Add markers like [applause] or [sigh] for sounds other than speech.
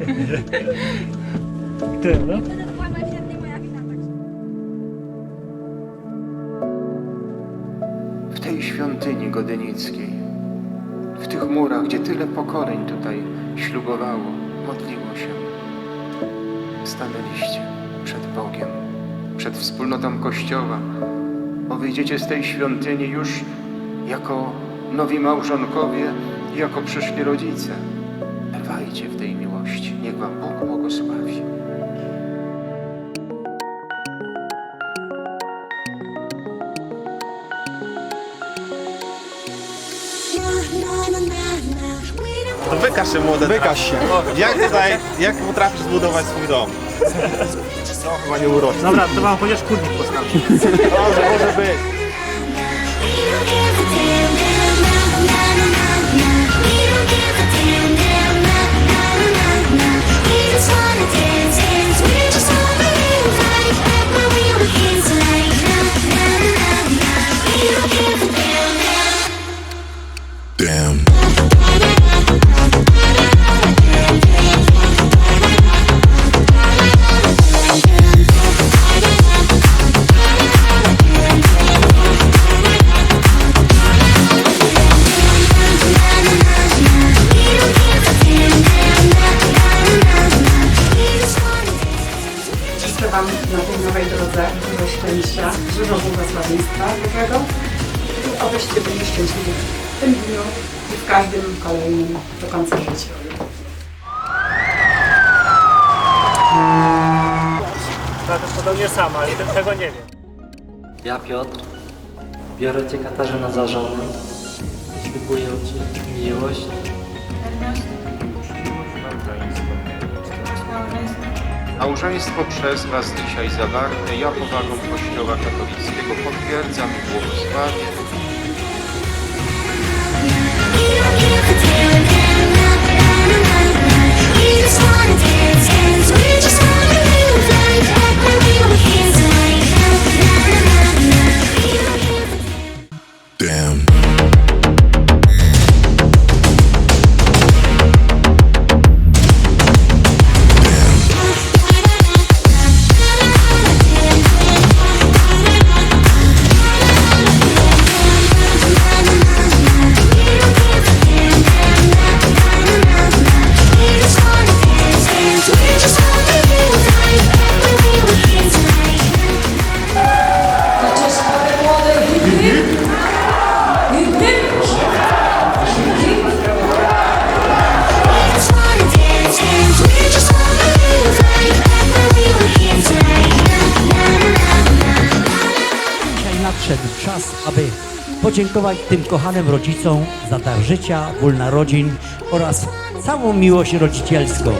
[laughs] I no? W tej świątyni godenickiej, w tych murach, gdzie tyle pokoleń tutaj ślubowało, modliło się, stanęliście przed Bogiem, przed wspólnotą Kościoła, bo wyjdziecie z tej świątyni już jako nowi małżonkowie, jako przyszli rodzice. Trwajcie w tej miłości. Niech Wam Bóg błogosławi. To wykaż się młode. Wykaż się. Jak tutaj, jak potrafisz zbudować swój dom? No, chyba nie urośnie. Dobra, to wam chociaż kurnik postawię. Dobrze, może być. Szczęścia, dużo błogosławieństwa Bożego i abyście byli szczęśliwi w tym dniu i w każdym kolejnym do końca życia. Prawdopodobnie sama, ale te- tego nie wiem. Ja, Piotr, biorę Cię Katarzyna za żonę. I ślubuję Ci miłość, Małżeństwo przez Was dzisiaj zawarte, ja powagą Kościoła katolickiego potwierdzam i błogosławię. Nadszedł czas, aby podziękować tym kochanym rodzicom za dar życia, ból narodzin oraz całą miłość rodzicielską.